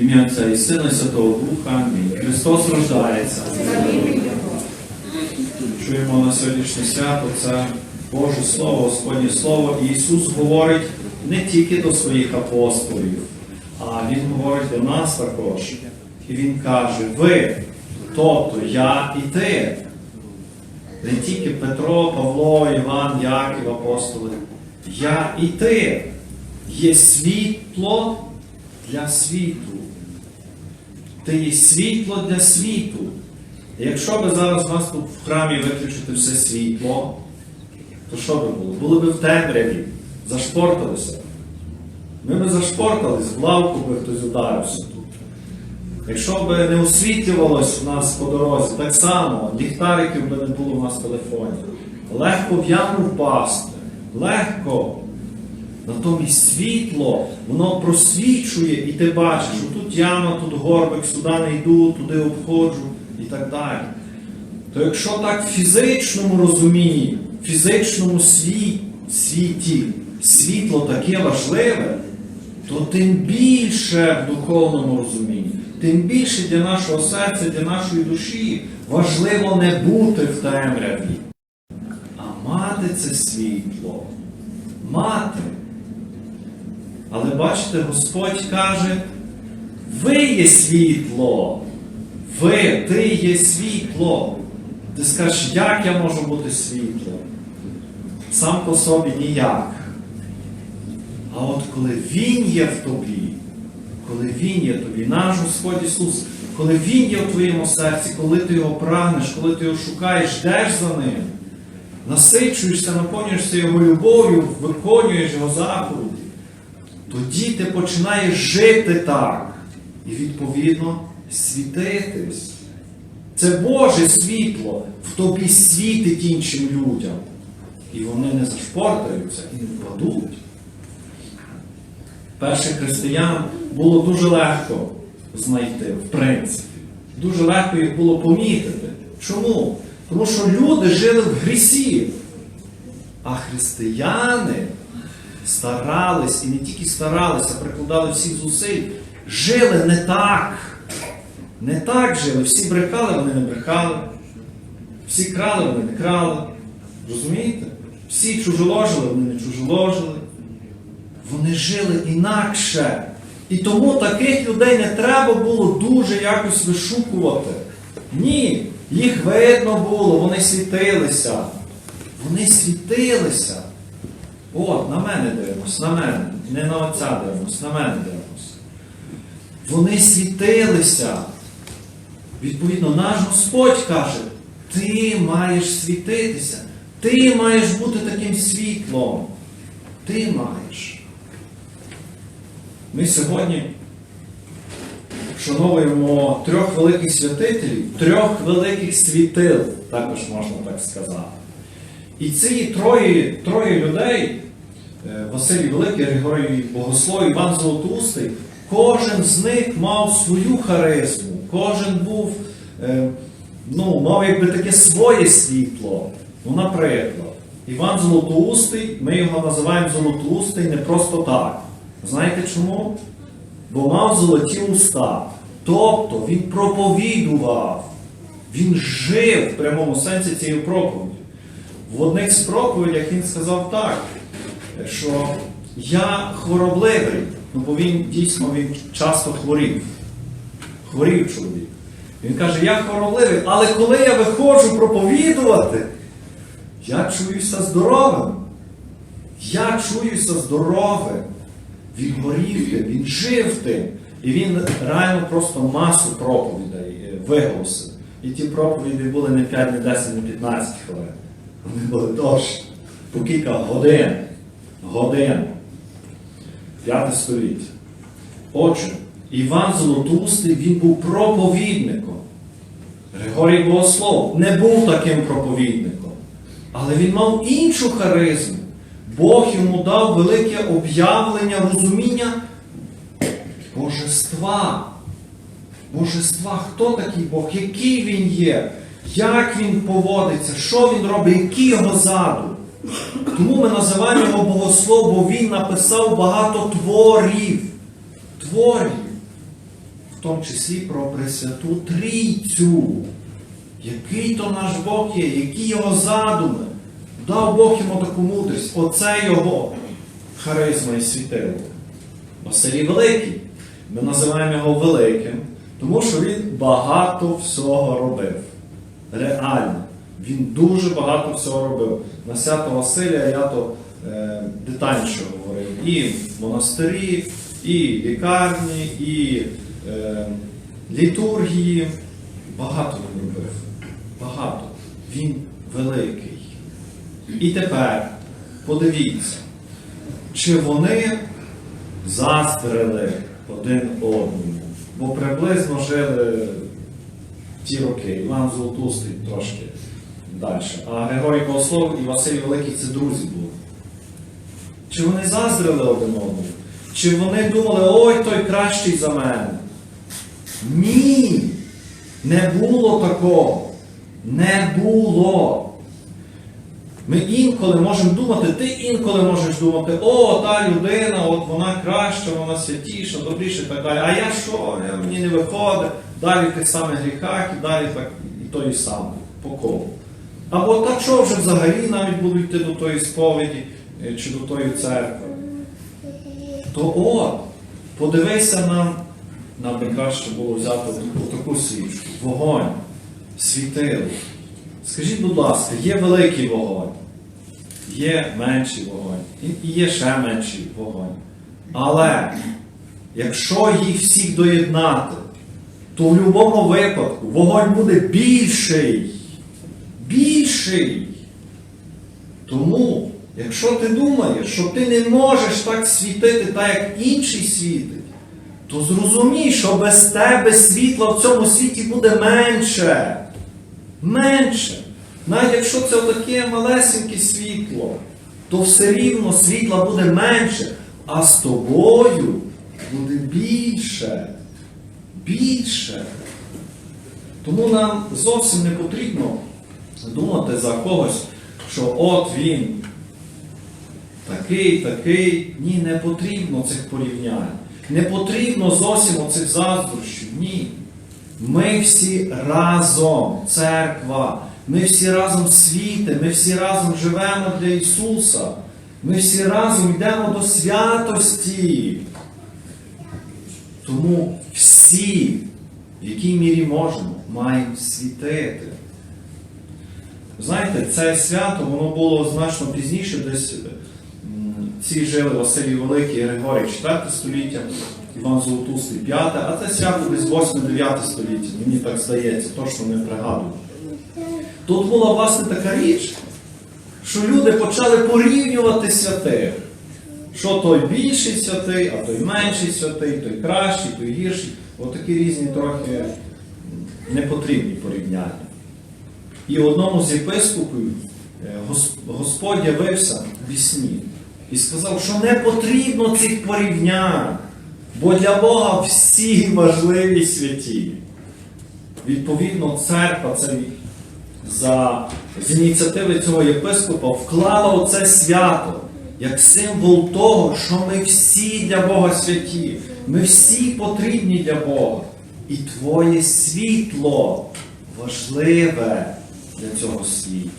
Ім'я Отця і Сина і Святого Духа. Амінь. Христос рождається. Чуємо на сьогоднішнє свято це Боже Слово, Господнє Слово. І Ісус говорить не тільки до своїх апостолів, а Він говорить до нас також. І Він каже, ви, тобто я і ти. Не тільки Петро, Павло, Іван, Яків, апостоли. Я і ти є світло для світу. Ти є світло для світу. Якщо би зараз у нас тут в храмі виключити все світло, то що би було? Були б в темряві, зашпорталися. Ми би зашпортались, в лавку би хтось ударився тут. Якщо б не освітлювалось у нас по дорозі, так само ліхтариків би не було у нас в телефоні. Легко в яму впасти, легко. Натомість світло, воно просвічує, і ти бачиш, що тут яма, тут горбик, сюди не йду, туди обходжу і так далі. То якщо так в фізичному розумінні, в фізичному сві- світі світло таке важливе, то тим більше в духовному розумінні, тим більше для нашого серця, для нашої душі важливо не бути в темряві, а мати це світло. Мати. Але бачите, Господь каже, ви є світло. Ви, ти є світло. Ти скажеш, як я можу бути світлом? Сам по собі ніяк. А от коли Він є в тобі, коли Він є тобі, наш Господь Ісус, коли Він є в твоєму серці, коли ти його прагнеш, коли ти його шукаєш, йдеш за ним, насичуєшся, наповнюєшся Його любов'ю, виконуєш Його заповіді, тоді ти починаєш жити так і відповідно світитись. Це Боже світло в тобі світить іншим людям. І вони не зашпортаються і не впадуть. Перших християн було дуже легко знайти, в принципі. Дуже легко їх було помітити. Чому? Тому що люди жили в грісі. А християни старались, і не тільки старалися, прикладали всіх зусиль, жили не так. Не так жили. Всі брехали, вони не брехали. Всі крали, вони не крали. Розумієте? Всі чужоложили, вони не чужоложили. Вони жили інакше. І тому таких людей не треба було дуже якось вишукувати. Ні, їх видно було, вони світилися. Вони світилися. От, на мене дивимось, на мене. Не на отця дивимось, на мене дивимось. Вони світилися. Відповідно, наш Господь каже, ти маєш світитися, ти маєш бути таким світлом. Ти маєш. Ми сьогодні вшановуємо трьох великих святителів, трьох великих світил, також можна так сказати. І ці троє, троє людей, е, Василій Великий, Григорій Богослов, Іван Золотоустий, кожен з них мав свою харизму, кожен був, е, ну, мав якби таке своє світло. Ну, наприклад, Іван Золотоустий, ми його називаємо Золотоустий не просто так. Знаєте чому? Бо мав золоті уста. Тобто він проповідував, він жив в прямому сенсі цієї проповіді. В одних з проповідях він сказав так, що я хворобливий, ну бо він дійсно він часто хворів. Хворів чоловік. Він каже, я хворобливий, але коли я виходжу проповідувати, я чуюся здоровим. Я чуюся здоровим. Він горів тим, він жив тим. І він реально просто масу проповідей е, виголосив. І ті проповіді були не 5, не 10, не 15 хвилин. Довші. По кілька годин. Годин. П'яте століття. Отже, Іван Золотоустий, він був проповідником. Григорій Богослов не був таким проповідником. Але він мав іншу харизму. Бог йому дав велике об'явлення, розуміння божества. Божества, хто такий Бог, який він є, як він поводиться, що він робить, який його задум. Тому ми називаємо його Богослов, бо він написав багато творів. Творів. в тому числі про Пресвяту Трійцю. Який то наш Бог є, які його задуми. Дав Бог йому таку мудрість. Оце його харизма і світило. Василій Великий. Ми називаємо його великим, тому що він багато всього робив. Реально. Він дуже багато всього робив. На свято Василія я то е, детальніше говорив. І монастирі, і лікарні, і е, літургії. Багато він робив. Багато. Він великий. І тепер подивіться, чи вони заздрили один одному, бо приблизно жили ті роки. Іван Золотустий трошки далі. А Григорій Богослов і Василь Великий це друзі були. Чи вони заздрили один одному? Чи вони думали, ой, той кращий за мене? Ні! Не було такого. Не було. Ми інколи можемо думати, ти інколи можеш думати, о, та людина, от вона краща, вона святіша, добріша і так далі. А я що? Я, мені не виходить, далі в тих самих гріхах і далі так і тої самої, по колу. Або та що вже взагалі навіть буду йти до тої сповіді е, чи до тої церкви. То от, подивися нам, нам би краще було взяти таку свічку, вогонь, світило. Скажіть, будь ласка, є великий вогонь, є менший вогонь, і- є ще менший вогонь. Але якщо їх всіх доєднати, то в будь-якому випадку вогонь буде більший. Більший. Тому, якщо ти думаєш, що ти не можеш так світити, так як інший світить, то зрозумій, що без тебе світла в цьому світі буде менше. Менше. Навіть якщо це таке малесеньке світло, то все рівно світла буде менше, а з тобою буде більше. Більше. Тому нам зовсім не потрібно думати за когось, що от він такий, такий. Ні, не потрібно цих порівнянь. Не потрібно зовсім оцих заздрощів. Ні. Ми всі разом, церква, ми всі разом світи, ми всі разом живемо для Ісуса. Ми всі разом йдемо до святості. Тому всі, в якій мірі можемо, маємо світити. Знаєте, це свято воно було значно пізніше, десь ці жили Василій Великий Григорій 4 століття, Іван Золотустий 5, а це свято десь 8-9 століття, мені так здається, точно не пригадую. Тут була власне така річ, що люди почали порівнювати святих. Що той більший святий, а той менший святий, той кращий, той гірший. Отакі різні трохи непотрібні порівняння. І одному з єпископів е, Господь явився в сні і сказав, що не потрібно цих порівнянь, бо для Бога всі важливі святі. Відповідно, церква це за з ініціативи цього єпископа вклала оце свято як символ того, що ми всі для Бога святі, ми всі потрібні для Бога. І твоє світло важливе для цього світу.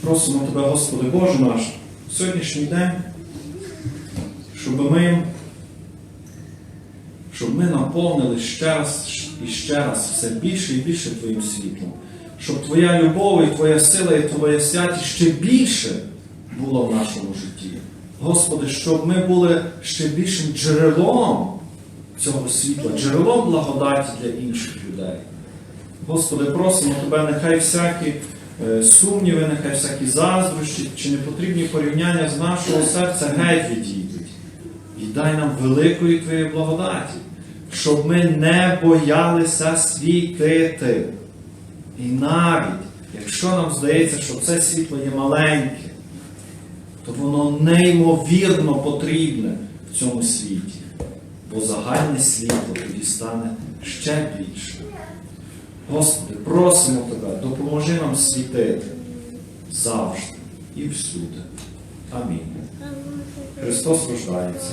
Просимо Тебе, Господи Боже наш, в сьогоднішній день, щоб ми, щоб ми наповнили ще раз і ще раз все більше і більше Твоїм світлом, щоб Твоя любов і Твоя сила і Твоя святість ще більше було в нашому житті. Господи, щоб ми були ще більшим джерелом цього світла, джерелом благодаті для інших людей. Господи, просимо Тебе, нехай всякі е, сумніви, нехай всякі заздрощі чи непотрібні порівняння з нашого серця геть відійдуть. І дай нам великої Твоєї благодаті, щоб ми не боялися світити. І навіть, якщо нам здається, що це світло є маленьке, то воно неймовірно потрібне в цьому світі. Бо загальне світло тоді стане ще більше. Господи, просимо Тебе, допоможи нам світити завжди і всюди. Амінь. Христос рождається.